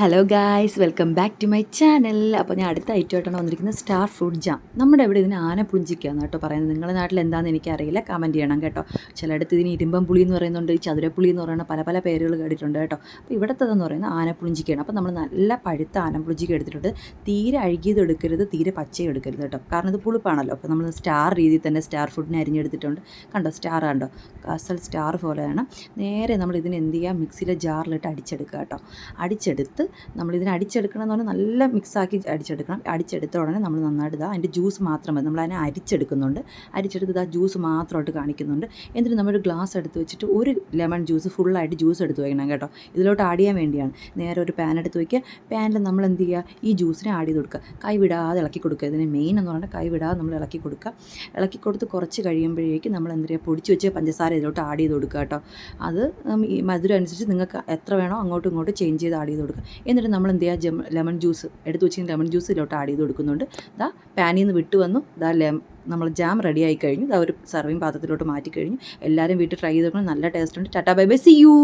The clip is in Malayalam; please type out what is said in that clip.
Hello guys welcome back to my channel അപ്പോൾ ഞാൻ അടുത്ത ഐറ്റമായിട്ടാണ് വന്നിരിക്കുന്നത് സ്റ്റാർ ഫ്രൂട്ട് ജാം നമ്മുടെ ഇവിടെ ഇതിന് ആനപ്പുളിഞ്ചിക്കാന്ന് കേട്ടോ പറയുന്നത്. നിങ്ങളുടെ നാട്ടിൽ എന്താണെന്ന് എനിക്കറിയില്ല. കമന്റ് ചെയ്യണം കേട്ടോ. ചിലയിടത്ത് ഇതിന് ഇരുമ്പം പുളി എന്ന് പറയുന്നുണ്ട് ചതുരപ്പുളി എന്ന് പറയുന്ന പല പല പേരുകൾ കേട്ടിട്ടുണ്ട് കേട്ടോ. അപ്പോൾ ഇവിടത്തതെന്ന് പറയുന്നത് ആനപ്പുളിഞ്ചിക്കാണ് അപ്പോൾ നമ്മൾ നല്ല പഴുത്ത ആനപ്പുളിഞ്ചിക്ക എടുത്തിട്ടുണ്ട്. തീരെ അഴുകിയത് എടുക്കരുത് തീരെ പച്ചയും എടുക്കരുത് കേട്ടോ. കാരണം ഇത് പുളിപ്പാണല്ലോ. അപ്പോൾ നമ്മൾ സ്റ്റാർ രീതിയിൽ തന്നെ സ്റ്റാർ ഫുഡിനെ അരിഞ്ഞെടുത്തിട്ടുണ്ട്. കണ്ടോ? സ്റ്റാർ കണ്ടോ? അസൽ സ്റ്റാർ പോലെയാണ്. നേരെ നമ്മൾ ഇതിന് എന്ത് ചെയ്യുക മിക്സിയിലെ ജാറിലിട്ട് അടിച്ചെടുക്കുക കേട്ടോ. അടിച്ചെടുത്ത് നമ്മളിതിനെ അടിച്ചെടുക്കണം എന്ന് പറഞ്ഞാൽ നല്ല മിക്സാക്കി അടിച്ചെടുക്കണം. അടിച്ചെടുത്ത ഉടനെ നമ്മൾ നന്നായിട്ട് ഇതാ അതിന്റെ ജ്യൂസ് മാത്രം മതി. നമ്മളതിനെ അരിച്ചെടുക്കുന്നുണ്ട്. അരിച്ചെടുത്ത് ഇതാ ജ്യൂസ് മാത്രമായിട്ട് കാണിക്കുന്നുണ്ട്. എന്നിട്ട് നമ്മളൊരു ഗ്ലാസ് എടുത്ത് വെച്ചിട്ട് ഒരു ലെമൺ ജ്യൂസ് ഫുള്ളായിട്ട് ജ്യൂസ് എടുത്ത് വയ്ക്കണം കേട്ടോ. ഇതിലോട്ട് ആഡ് ചെയ്യാൻ വേണ്ടിയാണ്. നേരെ ഒരു പാൻ എടുത്ത് വയ്ക്കുക പാനിൽ നമ്മൾ എന്ത് ചെയ്യുക? ഈ ജ്യൂസിനെ ആഡ് ചെയ്ത് കൊടുക്കുക. കൈ വിടാതെ ഇളക്കി കൊടുക്കുക. ഇതിന് മെയിൻ എന്ന് പറഞ്ഞാൽ കൈ വിടാതെ നമ്മൾ ഇളക്കി കൊടുക്കുക. ഇളക്കി കൊടുത്ത് കുറച്ച് കഴിയുമ്പോഴേക്കും നമ്മൾ എന്ത് ചെയ്യുക? പൊടിച്ച് വെച്ച് പഞ്ചസാര ഇതിലോട്ട് ആഡ് ചെയ്ത് കൊടുക്കുക കേട്ടോ. അത് മധുരം അനുസരിച്ച് നിങ്ങൾക്ക് എത്ര വേണോ അങ്ങോട്ടും ഇങ്ങോട്ടും ചേഞ്ച് ചെയ്ത് ആഡ് ചെയ്ത് കൊടുക്കുക. എന്നിട്ട് നമ്മൾ എന്ത് ചെയ്യുക? ജം ലെമൺ ജ്യൂസ് എടുത്ത് വെച്ചിരിക്കുന്ന ലെമൺ ജ്യൂസ് ഇതിലോട്ട് ആഡ് ചെയ്ത് കൊടുക്കുന്നുണ്ട്. ദാ പാനിൽ നിന്ന് വിട്ട് വന്നു. ദാ ലെം നമ്മൾ ജാം റെഡി ആയി കഴിഞ്ഞു. ദാ ഒരു സർവിങ് പാത്രത്തിലോട്ട് മാറ്റി കഴിഞ്ഞു. എല്ലാവരും വീട്ടിൽ ട്രൈ ചെയ്ത് നോക്കണം. നല്ല ടേസ്റ്റ് ഉണ്ട്. Tata bye bye see you